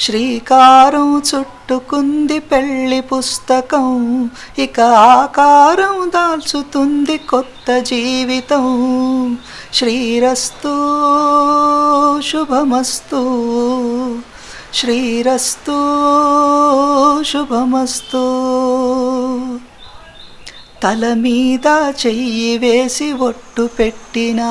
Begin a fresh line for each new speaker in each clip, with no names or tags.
శ్రీకారం చుట్టుకుంది పెళ్ళి పుస్తకం. ఇక ఆకారం దాల్చుతుంది కొత్త జీవితం. శ్రీరస్తు శుభమస్తు. శ్రీరస్తు శుభమస్తు. తల మీద చెయ్యి వేసి ఒట్టు పెట్టినా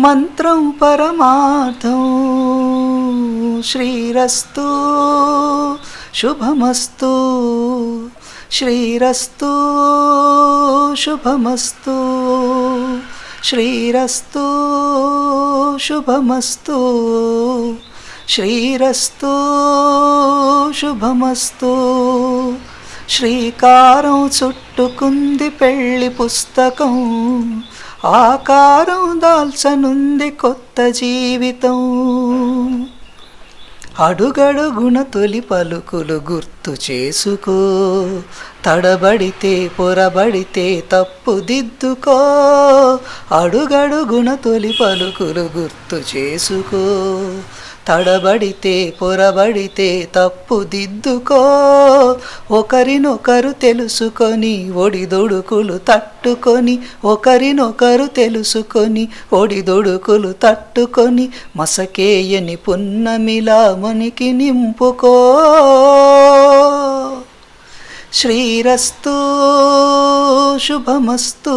మంత్రం పరమార్థం. శ్రీరస్తు శుభమస్తు. శ్రీరస్తు శుభమస్తు. శ్రీరస్తు శుభమస్తు. శ్రీరస్తు శుభమస్తు. శ్రీకారం చుట్టుకుంది పెళ్ళి పుస్తకం. ఆకారం దాల్చనుంది కొత్త జీవితం. అడుగడుగున తొలి పలుకులు గుర్తు చేసుకో. తడబడితే పొరబడితే తప్పు దిద్దుకో. అడుగడుగున తొలి పలుకులు గుర్తు చేసుకో. తడబడితే పొరబడితే తప్పు దిద్దుకో ఒకరినొకరు తెలుసుకొని ఒడిదొడుకులు తట్టుకొని. ఒకరినొకరు తెలుసుకొని ఒడిదొడుకులు తట్టుకొని. మసకేయని పున్నమిలా మునికి నింపుకో. శ్రీరస్తు శుభమస్తు.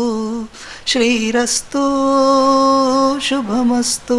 श्रीरस्तु शुभमस्तु।